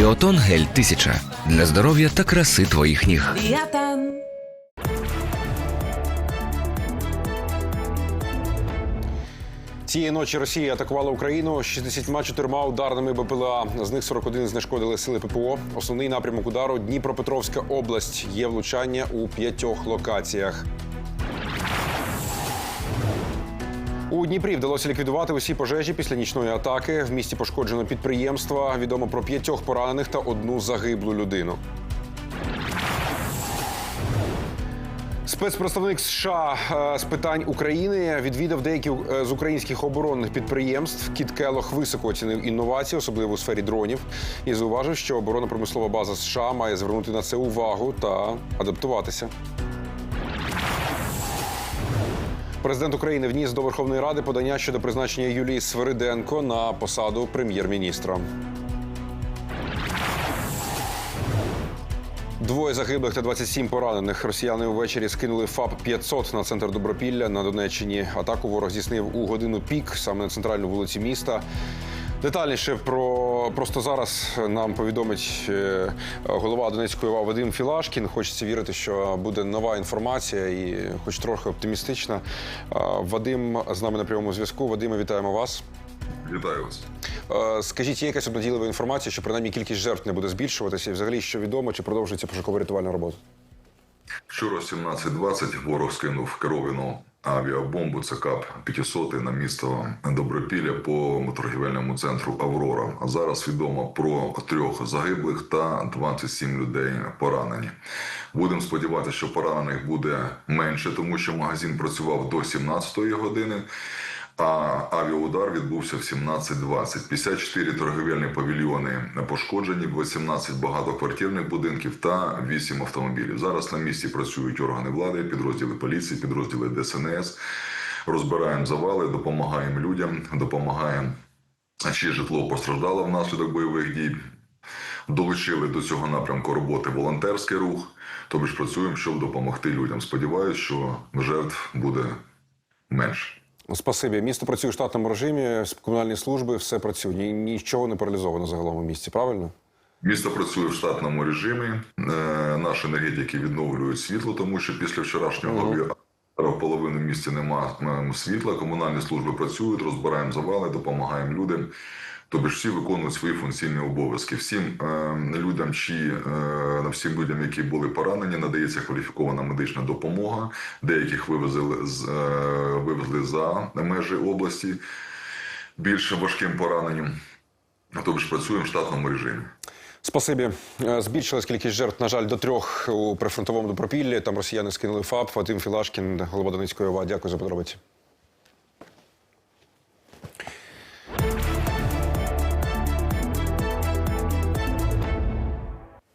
Біотон гель 1000 для здоров'я та краси твоїх ніг. Біатан. Цієї ночі Росія атакувала Україну 64 ударними БПЛА. З них 41 знешкодили сили ППО. Основний напрямок удару Дніпропетровська область. Є влучання у п'ятьох локаціях. У Дніпрі вдалося ліквідувати усі пожежі після нічної атаки. В місті пошкоджено підприємства. Відомо про п'ятьох поранених та одну загиблу людину. Спецпредставник США е, з питань України відвідав деякі е, з українських оборонних підприємств. Кіт Келох високо оцінив інновації, особливо у сфері дронів, і зауважив, що оборонно-промислова база США має звернути на це увагу та адаптуватися. Президент України вніс до Верховної Ради подання щодо призначення Юлії Свириденко на посаду прем'єр-міністра. Двоє загиблих та 27 поранених. Росіяни увечері скинули ФАП 500 на центр Добропілля на Донеччині. Атаку ворог здійснив у годину пік, саме на центральну вулиці міста. Детальніше про просто зараз нам повідомить е, голова Донецької ОВА Вадим Філашкін. Хочеться вірити, що буде нова інформація і, хоч трохи оптимістична. Е, Вадим з нами на прямому зв'язку. Вадиме, вітаємо вас. Вітаю вас. Е, Скажіть, є якась обнадійлива інформація, що принаймні кількість жертв не буде збільшуватися, і взагалі що відомо, чи продовжується пошуково-рятувальна робота? Вчора 17.20 ворог скинув керовану авіабомбу ЦКАП 500 на місто Добропілля по торгівельному центру Аврора. А зараз відомо про трьох загиблих та 27 людей поранені. Будемо сподіватися, що поранених буде менше, тому що магазин працював до 17-ї години. А авіаудар відбувся в 17.20. 54 торговельні павільйони пошкоджені, 18 багатоквартирних будинків та 8 автомобілів. Зараз на місці працюють органи влади, підрозділи поліції, підрозділи ДСНС. Розбираємо завали, допомагаємо людям, допомагаємо чи житло постраждало внаслідок бойових дій. Долучили до цього напрямку роботи волонтерський рух. Тобто ж працюємо, щоб допомогти людям. Сподіваюсь, що жертв буде менше. Спасибі. Місто працює в штатному режимі, комунальні служби, все працює. Ні- Нічого не паралізовано загалом у місті, правильно? Місто працює в штатному режимі. Е, Наші енергетики відновлюють світло, тому що після вчорашнього Мгм. в половини місця немає світла. Комунальні служби працюють, розбираємо завали, допомагаємо людям. Тобто ж всі виконують свої функційні обов'язки. Всім е, людям, чи е, всім людям, які були поранені, надається кваліфікована медична допомога. Деяких вивезли з е, вивезли за межі області більш важким пораненням. Тобто працюємо в штатному режимі. Спасибі. Е, Збільшилась кількість жертв, на жаль, до трьох у прифронтовому Добропіллі. Там росіяни скинули ФАП. Вадим Філашкін, голова Донецької ОВА. Дякую за подробиці.